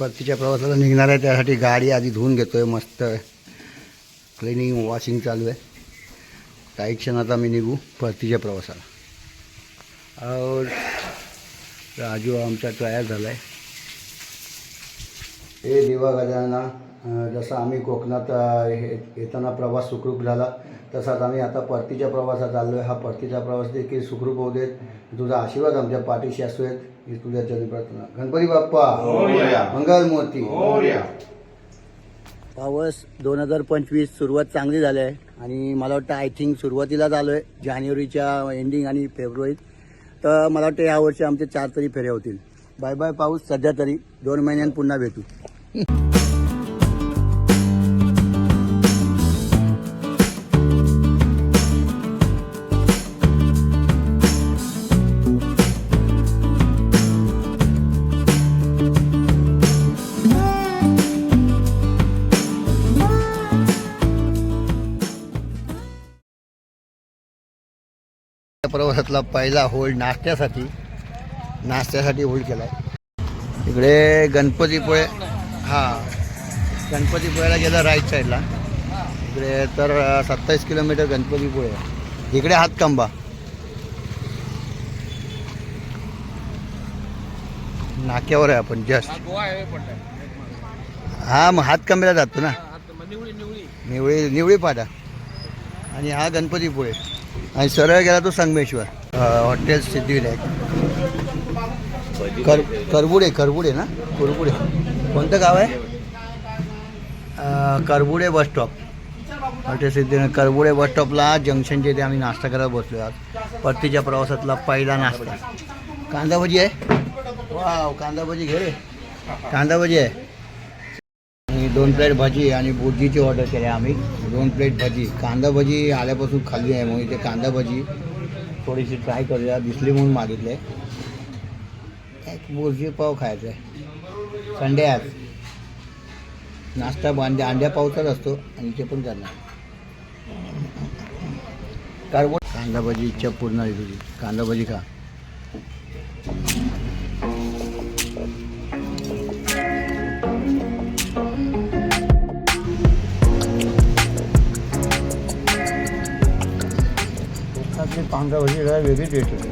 परतीच्या प्रवासाला निघणार आहे त्यासाठी गाडी आधी धुवून घेतो आहे मस्त. क्लिनिंग वॉशिंग चालू आहे. काही क्षणात आम्ही निघू परतीच्या प्रवासाला. और राजू आमचा तयार झाला आहे हे दिवा गजाना जसं आम्ही कोकणात हे- येताना प्रवास सुखरूप झाला तसाच आम्ही आता परतीच्या प्रवासात चाललो आहे हा परतीचा प्रवास देखील सुखरूप होऊ देत. तुझा आशीर्वाद आमच्या पाठीशी असू देत ही तुझ्या चरणी प्रार्थना. गणपती बाप्पा. मंगल मूर्ती पावस दोन हजार पंचवीस सुरुवात चांगली झाली आहे आणि मला वाटतं आय थिंक सुरुवातीलाच आलो आहे जानेवारीच्या एंडिंग आणि फेब्रुवारीत. तर मला वाटतं यावर्षी आमचे चार तरी फेऱ्या होतील. बाय बाय पाऊस सध्या तरी. दोन महिन्यां पुन्हा भेटू. प्रवासातला पहिला होल्ड नाश्त्यासाठी नाश्त्यासाठी होल्ड केला आहे इकडे गणपतीपुळे हां गणपतीपुळ्याला गेलं राईट साईडला इकडे तर सत्तावीस किलोमीटर गणपतीपुळे. इकडे हातकंबा नाक्यावर आहे आपण जस्ट हा मग हातकंब्याला जातो ना. निवळी निवळी. पाटा आणि हा गणपतीपुळे. आणि सरळ गेला तो संगमेश्वर. हॉटेल सिद्धिविनायक. कर करबुडे करबुडे ना? कुरबुडे. कोणतं गाव आहे? Karbude bus stop. Hotel Siddhivinayak Karbude bus स्टॉपला जंक्शनच्या इथे आम्ही नाश्ता करायला बसलो आज. परतीच्या प्रवासातला पहिला नाश्ता. कांदा भजी आहे? वाव कांदा भजी घे रे. कांदा भजी आहे. दोन प्लेट भजी आणि बुर्जीची ऑर्डर केली आम्ही. दोन प्लेट भजी. कांदा भजी आल्यापासून खाल्ली आहे मग इथे कांदा भजी थोडीशी ट्राय करूया. दिसली म्हणून मागितले. एक बुर्जी पाव खायचा आहे संडे आज. नाश्ता अंड्या अंड्या पावचाच असतो आणि ते पण करणार. कारबो कांदा भजी इच्छा पूर्ण तुझी. कांदा भजी खा. कांदा भजी जरा वेगळी टेस्ट होते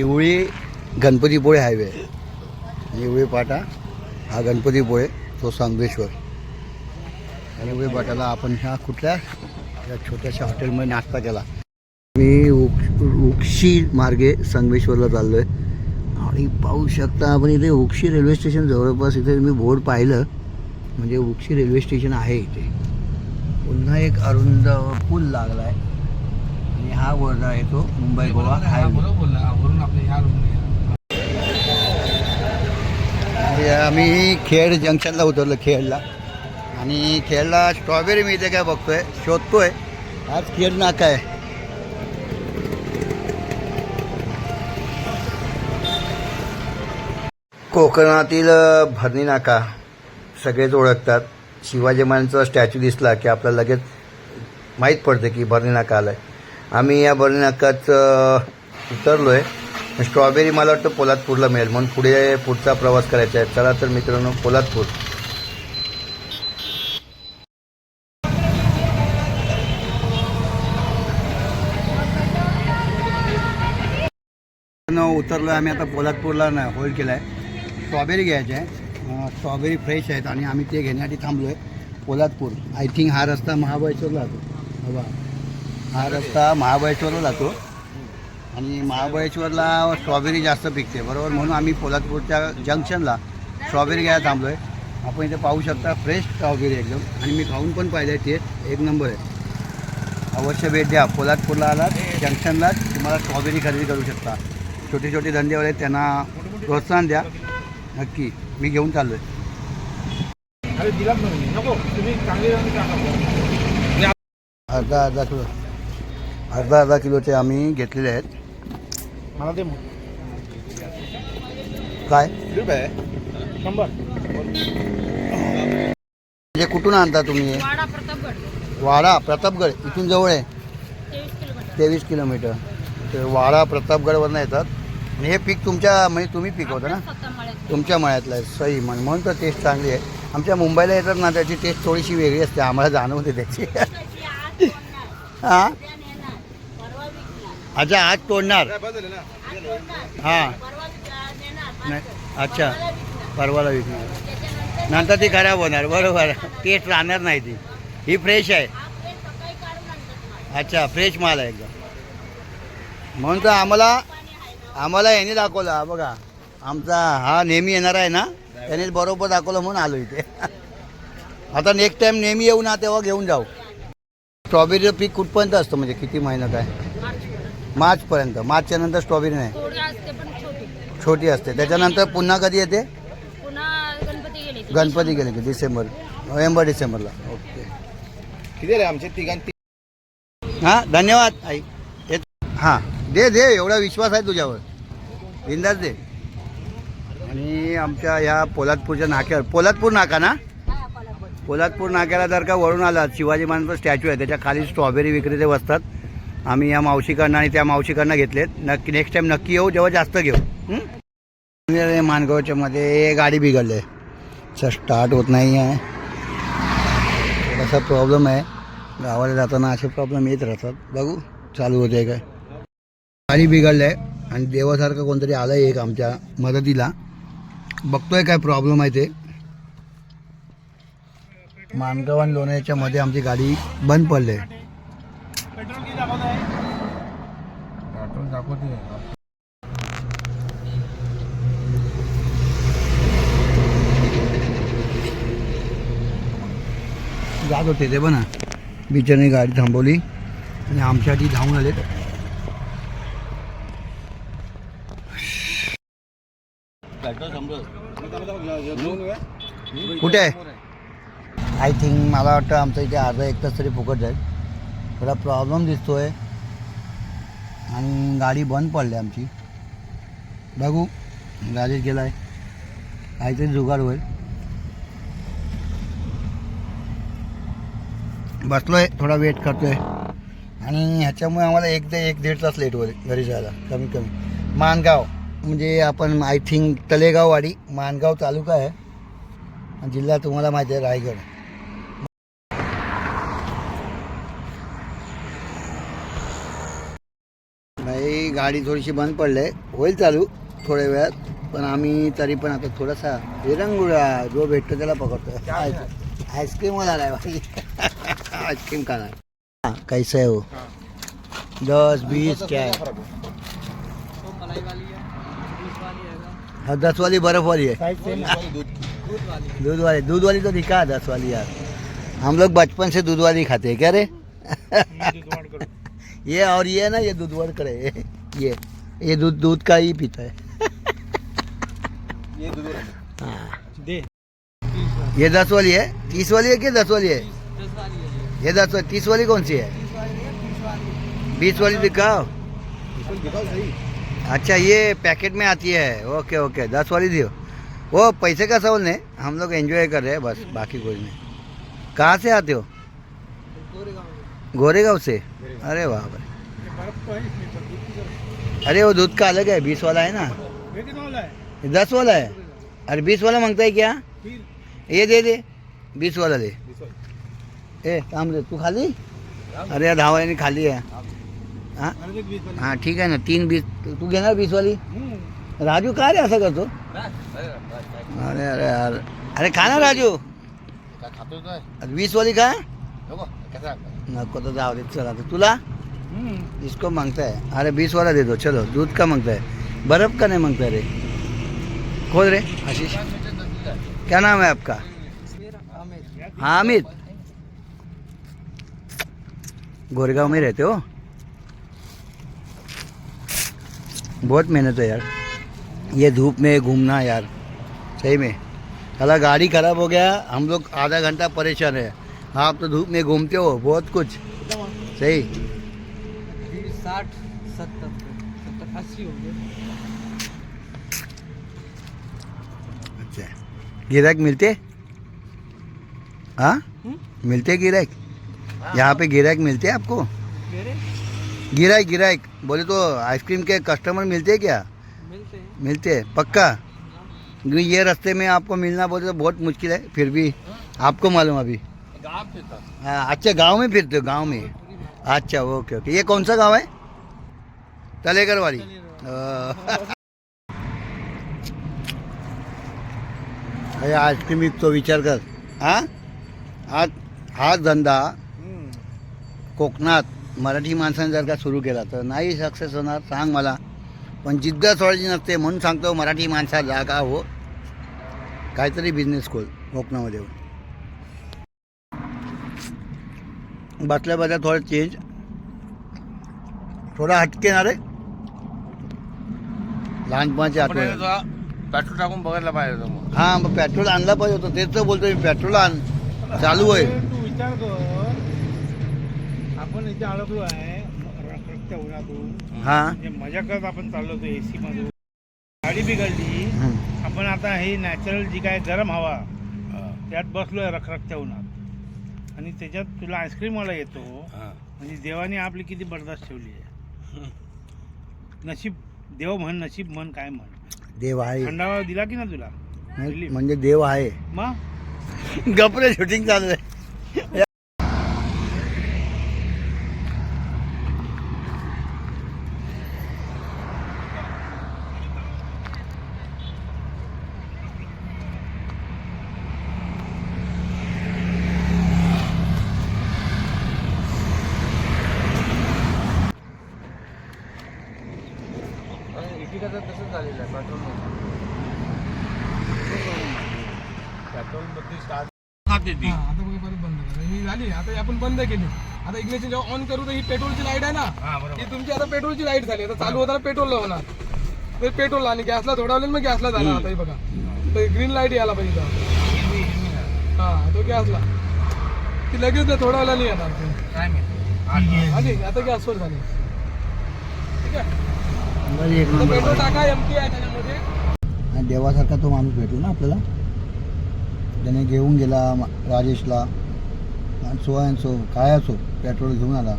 निवळी गणपतीपुळे हायवे. येवळी पाटा हा गणपतीपुळे तो सांगेश्वर निवळी पाटाला आपण ह्या कुठल्या या छोट्याशा हॉटेलमध्ये नाश्ता केला. मी उक्षी मार्गे संगमेश्वरला चाललो आहे आणि पाहू शकता आपण इथे उक्षी रेल्वे स्टेशन जवळपास इथे मी बोर्ड पाहिलं. म्हणजे उक्षी रेल्वे स्टेशन आहे इथे. पुन्हा एक अरुंद पूल लागला आहे आणि हा वर्धा येतो मुंबई गोवा हायवे आम्ही खेड जंक्शनला उतरलो खेडला. आणि खेडला स्ट्रॉबेरी मिळते काय बघतोय शोधतोय. आज खेड नाका आहे. कोकणातील भरणी नाका. सगळेच ओळखतात. शिवाजी महाराजांचा स्टॅच्यू दिसला की आपल्याला लगेच माहीत पडतं की भरणी नाका आला आहे आम्ही या भरणी नाकात उतरलो आहे स्ट्रॉबेरी मला वाटतं पोलादपूरला मिळेल. म्हणून पुढे पुढचा प्रवास करायचा आहे. चला तर मित्रांनो पोलादपूर. उतरलो आम्ही आता पोलादपूरला ना होल्ड केला आहे स्ट्रॉबेरी घ्यायचे आहे. स्ट्रॉबेरी फ्रेश आहेत आणि आम्ही ते घेण्यासाठी थांबलो आहे पोलादपूर. आय थिंक हा रस्ता महाबळेश्वरला जातो. बाबा हा रस्ता महाबळेश्वरला जातो. आणि महाबळेश्वरला स्ट्रॉबेरी जास्त पिकते. बरोबर? म्हणून आम्ही पोलादपूरच्या जंक्शनला स्ट्रॉबेरी घ्यायला थांबलो आहे आपण इथे पाहू शकता फ्रेश स्ट्रॉबेरी एकदम. आणि मी खाऊन पण पाहिलं ते. एक नंबर आहे. अवश्य भेट द्या. पोलादपूरला आलात जंक्शनला तुम्हाला स्ट्रॉबेरी खरेदी करू शकता. छोटे छोटे धंदेवाले त्यांना प्रोत्साहन द्या. नक्की. मी घेऊन चाललो आहे अर्धा अर्धा किलो. अर्धा अर्धा किलोचे आम्ही घेतलेले आहेत. मला ते काय? रुपये. शंभर. म्हणजे कुठून आणता तुम्ही? वाडा प्रतापगड. वाडा प्रतापगड. इथून जवळ आहे. तेवीस किलोमीटर. ते वाडा प्रतापगडवरनं येतात. आणि हे पीक तुमच्या म्हणजे तुम्ही पिकवता ना? तुमच्या मळ्यातलं आहे. सही म्हण म्हणून तर टेस्ट चांगली आहे. आमच्या मुंबईला येतात ना त्याची टेस्ट थोडीशी वेगळी असते. आम्हाला जाणवते त्याची. हां? अच्छा आज तोडणार. हां. नाही अच्छा. परवाला विकणार. नंतर ती खराब होणार. बरोबर. टेस्ट राहणार नाही ती. ही फ्रेश आहे. अच्छा फ्रेश माल आहे एकदम. म्हणून तर आम्हाला आम्हाला याने दाखवलं हा बघा. आमचा हा नेहमी येणार आहे ना त्याने बरोबर दाखवलं म्हणून आलो इथे. आता नेक्स्ट टाइम नेहमी येऊ ना तेव्हा घेऊन जाऊ. स्ट्रॉबेरीचं पीक कुठपर्यंत असतं म्हणजे किती महिन्यात आहे मार्चपर्यंत. मार्चच्या नंतर स्ट्रॉबेरी नाही. थोडी असते पण छोटी. छोटी असते. त्याच्यानंतर पुन्हा कधी येते? पुन्हा गणपती गेले की गणपती गेले की डिसेंबर. नोव्हेंबर डिसेंबरला. ओके. किती रे आमचे तिघांती हां धन्यवाद आई. येत हां. दे दे एवढा विश्वास आहे तुझ्यावर. बिंदास दे. आणि आमच्या ह्या पोलादपूरच्या नाक्यावर पोलादपूर नाका ना? पोलादपूर नाक्याला जर का वळून आलात शिवाजी महाराजांचा स्टॅच्यू आहे त्याच्याखाली स्ट्रॉबेरी विक्रेते बसतात. आम्ही या मावशीकडनं आणि त्या मावशीकडनं घेतलेत. नक्की नेक्स्ट टाईम नक्की येऊ जेव्हा जास्त घेऊ. हं? मानगावच्या मध्ये गाडी बिघडले. स्टार्ट होत नाही आहे थोडासा प्रॉब्लेम आहे. गावाला जाताना असे प्रॉब्लेम येत राहतात. बघू चालू होते काय. गाडी बिघडलं आहे आणि देवासारखं कोणतरी आलं आहे एक आमच्या मदतीला. बघतोय काय प्रॉब्लेम आहे ते. मानगाव आणि लोण्याच्या मध्ये आमची गाडी बंद पडली पेट्रोल दाखवत. जात होते ते पण. बिचारने गाडी थांबवली आणि आमच्यासाठी धावून आलेत. कुठे आहे? आय थिंक मला वाटतं आमचं इथे अर्धा एक तास तरी फुकट जाईल. थोडा प्रॉब्लेम दिसतोय. आणि गाडी बंद पडली आमची. बघू गाडीत गेलाय. काहीतरी जुगाड होईल. बसलोय थोडा वेट करतोय. आणि ह्याच्यामुळे आम्हाला एक ते एक दीड तास लेट होईल घरी जायला कमीत कमी. मानगाव. म्हणजे आपण आय थिंक तलेगाववाडी मानगाव तालुका आहे. जिल्हा तुम्हाला माहिती आहे रायगड. नाही गाडी थोडीशी बंद पडली आहे. होईल चालू थोड्या वेळात पण आम्ही तरी पण आता थोडासा विरंगुळा जो भेटतो त्याला पकडतो. आईस्क्रीम वाला आहे आईस्क्रीम आइसक्रीम खाना हाँ, हो? दस बीस क्या है? हाँ दस वाली बर्फ़ वाली है दूध वाली दूध वाली तो दिखा दस वाली यार। हम लोग बचपन से दूध वाली खाते हैं क्या रे? ये और ये ना ये दूध वाल करे। ये ये दूध दूध का ही पीता है। हाँ। दे। ये दस वाली है? तीस वाली है कि दस वाली है। ये दस वाली तीस वाली कौन सी है? बीस वाली दिखाओ। अच्छा ये पैकेट में आती है। ओके ओके दस वाली दियो। वो पैसे का सवाल नहीं हम लोग एंजॉय कर रहे हैं बस बाकी कोई नहीं। कहाँ से आते हो? गोरेगांव से? अरे वाह भाई। है अरे वो दूध का अलग है बीस वाला है ना? है। है दस वाला है? अरे बीस वाला माँगता है क्या? ये दे दे बीस वाला दे। ए काम दे तू खाली? अरे या धावाने खाली आहे हाँ? बीस हाँ ठीक आहे ना तीन बीस। तू- तू घेणार बीस वाली? हम्म। राजू का रे असं करतो? अरे अरे अरे। अरे खा ना राजू। वीस वाली का नको नको दे चला तुला? हम्म। इसको माँगता है अरे बीस वाला दे दो चलो. दूध का माँगता है बर्फ़ का नहीं माँगता है रे. खोल रे आशीष. क्या नाम है आपका? हाँ अमित गोरेगांव में रहते हो? बहुत मेहनत है यार। ये धूप में घूमना यार सही में। साला गाड़ी खराब हो गया हम लोग आधा घंटा परेशान है। आप तो धूप में घूमते हो बहुत कुछ। सही। साठ सत्तर सत्तर अस्सी हो गए अच्छा। गिराक मिलते? हाँ? मिलते गिराक? यहाँ पे गिराक मिलते आपको? गिराइक गिराइक बोले तो आइसक्रीम के कस्टमर मिलते हैं क्या? मिलते हैं। मिलते हैं पक्का? क्योंकि ये रास्ते में आपको मिलना बोले तो बहुत मुश्किल है फिर भी आपको मालूम अभी। हाँ, अच्छा गाँव में फिरते हो गाँव में? अच्छा ओके ओके। ये कौन सा गाँव है? तलेकर वाली. अरे आईस्क्रीम तो विचार कर। हाँ? हा हा धंदा कोकणात। मराठी माणसाने जर का सुरू केला तर नाही सक्सेस होणार सांग मला. पण जिद्द सोडायची नसते म्हणून सांगतो मराठी माणसा जागा हो. काहीतरी बिझनेस खोल कोकणामध्ये. बसल्या बसल्या थोडं चेंज थोडा हटके ना रे. लहानपणाची आठवण. पेट्रोल टाकून बघायला पाहिजे होतं मग. हा मग पेट्रोल आणला पाहिजे होतं. तेच तर बोलतोय मी पेट्रोल आण. चालू आहे अरे, तू विचार कर. आपण इथे अडकलो आहे. रखरखत्या उन्हातून. हा. म्हणजे मजा करत आपण चाललो होतो एसी मधून. गाडी बिघडली. आपण आता हे नॅचरल जी काय गरम हवा त्यात बसलोय रखरखत्या उन्हात. आणि त्याच्यात तुला आईस्क्रीम वाला येतो. म्हणजे देवाने आपली किती बर्दाश्त ठेवली आहे. नशीब देव म्हण नशीब म्हण काय म्हण. देव आहे. थंडावा दिला की ना तुला? म्हणजे देव आहे. मग? गपरे शूटिंग चालू आहे इटिकाचं तसंच झालेलं आहे पेट्रोल खाते ती. हा, आता बघा परत बंद करा. ही झाली आता ही आपण बंद केली. आता इग्निशन जेव्हा ऑन करू तर ही पेट्रोलची लाइट आहे ना? हा बरोबर. ही तुमची आता पेट्रोलची लाइट झाली. आता चालू होताना पेट्रोलला होणार तर पेट्रोलला आणि गॅसला थोडा वेळ मग गॅसला झाला आता हे बघा. तर ग्रीन लाइट यायला पाहिजे इथं. हा तो गॅसला. ती लगेच नाही, थोड्या वेळाने येणार ती. काय माहिती. आली आता गॅसवर झाली. ठीक आहे? एक नंबर पेट्रोल टाका एमटी आहे त्याच्यामध्ये. आणि देवासारखा तो माणूस भेटलो ना आपल्याला? त्याने घेऊन गेला राजेशला. आणि सो अँड सो काय असो पेट्रोल घेऊन आला.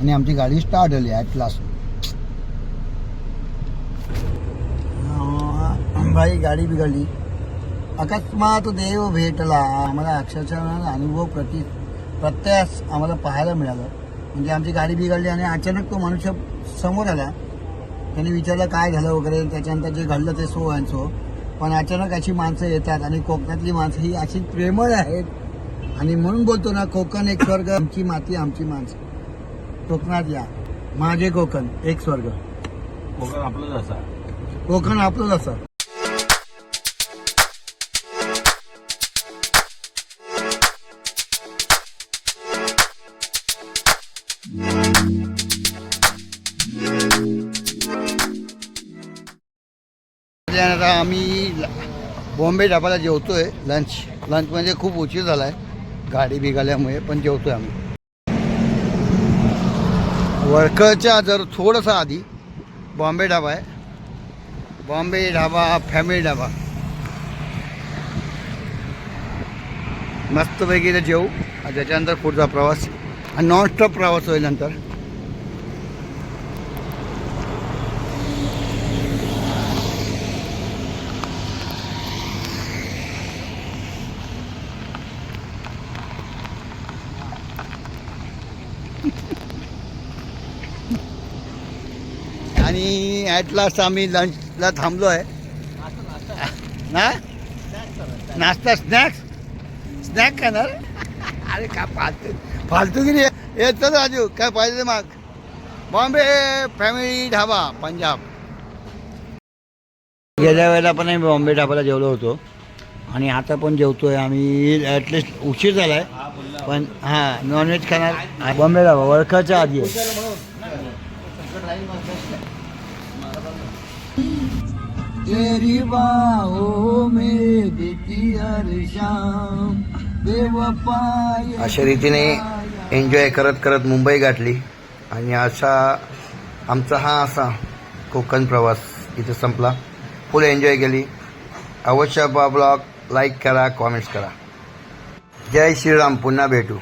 आणि आमची गाडी स्टार्ट झाली ॲट लास्ट भाई गाडी बिघडली. अकस्मात देव भेटला. आम्हाला अक्षरशः अनुभव प्रति प्रत्यास आम्हाला पाहायला मिळालं. म्हणजे आमची गाडी बिघडली आणि अचानक तो मनुष्य समोर आला. त्यांनी विचारलं काय झालं वगैरे? त्याच्यानंतर जे घडलं ते सो अँड सो पण अचानक अशी माणसं येतात आणि कोकणातली माणसं ही अशी प्रेमळ आहेत. आणि म्हणून बोलतो ना कोकण एक स्वर्ग आमची माती आमची माणसं. कोकणात या. माझे कोकण एक स्वर्ग. कोकण आपलंच असा कोकण आपलंच असं आता आम्ही ल- बॉम्बे ढाबाला जेवतोय लंच लंच म्हणजे खूप उशीर झाला आहे गाडी बिघाल्यामुळे पण जेवतो आहे आम्ही. वळखळच्या जर थोडंसं आधी बॉम्बे ढाबा आहे. बॉम्बे ढाबा फॅमिली ढाबा. मस्तपैकी इथे जेवू आणि त्याच्यानंतर पुढचा प्रवास. आणि नॉनस्टॉप प्रवास होईल नंतर. आणि ॲट लास्ट आम्ही लंचला थांबलो आहे ना? नाश्ता स्नॅक्स स्नॅक खाणार? अरे काय फालतू? फालतूगिरी की नाही? चल राजू काय पाहिजे मग? बॉम्बे फॅमिली ढाबा पंजाब. गेल्या वेळेला पण आम्ही बॉम्बे ढाबाला जेवलो होतो. आणि आता पण जेवतोय आम्ही. ॲटलिस्ट उशीर झाला आहे पण हां नॉनव्हेज खाणार. बॉम्बे ढाबा वळखाच्या आधी आहे. तेरी बाहों में देखी हर शाम अशा रीतीने एन्जॉय करत करत मुंबई गाठली. आणि असा आमचा हा असा कोकण प्रवास इथे संपला. फुल एन्जॉय केली. अवश्य ब्लॉग लाईक करा कॉमेंट्स करा. जय श्रीराम पुन्हा भेटू.